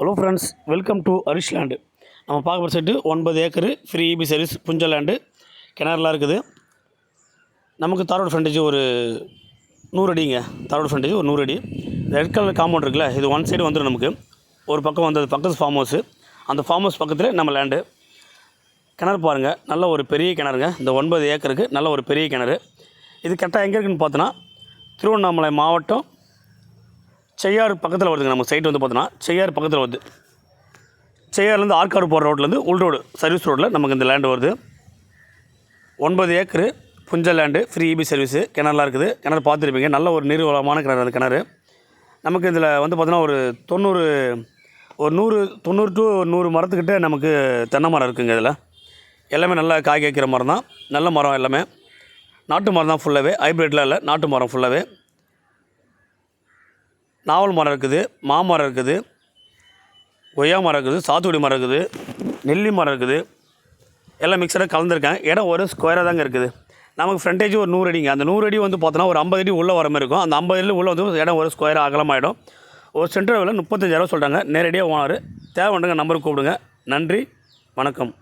Hello friends welcome to Arish land நம்ம பார்க்க செட்டு ஒன்பது ஏக்கரு ஃப்ரீ இபி சர்வீஸ் புஞ்ச லேண்டு கிணறுலாம் இருக்குது. நமக்கு தாரோடு ஃப்ரண்டேஜ் ஒரு நூறு அடிங்க. தாரோடு ஃப்ரண்டேஜ் ஒரு நூறு அடி. ரெட் கலர் காம்பவுண்ட் இருக்குல்ல இது ஒன் சைடு வந்துடும் நமக்கு. ஒரு பக்கம் வந்தது பக்கத்து ஃபார்ம் ஹவுஸு அந்த ஃபார்ம் ஹவுஸ் பக்கத்தில் நம்ம லேண்டு கிணறு பாருங்கள் நல்ல ஒரு பெரிய கிணறுங்க. இந்த ஒன்பது ஏக்கருக்கு நல்ல ஒரு பெரிய கிணறு. இது கரெக்டாக எங்கே இருக்குன்னு பார்த்தோன்னா திருவண்ணாமலை மாவட்டம் செய்யாறு பக்கத்தில் வருதுங்க. நம்ம சைட் வந்து பார்த்தோன்னா செய்யாறு பக்கத்தில் வருது. செய்யாறுலேருந்து ஆற்காடு போகிற ரோட்லேருந்து உள் ரோடு சர்வீஸ் ரோட்டில் நமக்கு இந்த லேண்டு வருது. ஒன்பது ஏக்கரு புஞ்ச லேண்டு ஃப்ரீ இபி சர்வீஸு கிணறுலாம் இருக்குது. கிணறு பார்த்துருப்பீங்க. நல்ல ஒரு நீர் வளமான கிணறு அந்த கிணறு. நமக்கு இதில் வந்து பார்த்தோன்னா ஒரு தொண்ணூறு ஒரு நூறு தொண்ணூறு டு நூறு மரத்துக்கிட்ட நமக்கு தென்னை மரம் இருக்குங்க இதில். எல்லாமே நல்லா காய் காய்க்கிற மரம் தான் நல்ல மரம் எல்லாமே. நாட்டு மரம் தான் ஃபுல்லாகவே ஹைப்ரிட்லாம் இல்லை. நாட்டு மரம் ஃபுல்லாகவே நாவல் மரம் இருக்குது மாமரம் இருக்குது கொய்யா மரம் இருக்குது சாத்துக்குடி மரம் இருக்குது நெல்லி மரம் இருக்குது. எல்லாம் மிக்சராக கலந்துருக்கேன் இடம் ஒரு ஸ்கொயராக தாங்க இருக்குது. நமக்கு ஃப்ரண்டேஜ் ஒரு நூறு அடிங்க. அந்த நூறு அடி வந்து பார்த்தோன்னா ஒரு ஐம்பது அடி உள்ளே வர மாதிரி இருக்கும். அந்த ஐம்பது அடி உள்ளே வந்து இடம் ஒரு ஸ்கொயர் அகலமாகிடும் ஒரு சென்டர் விலை முப்பத்தஞ்சாயிரம் சொல்கிறாங்க நேரடியாக ஓனர் தேவைன்றங்க நம்பருக்கு கூப்பிடுங்க. நன்றி வணக்கம்.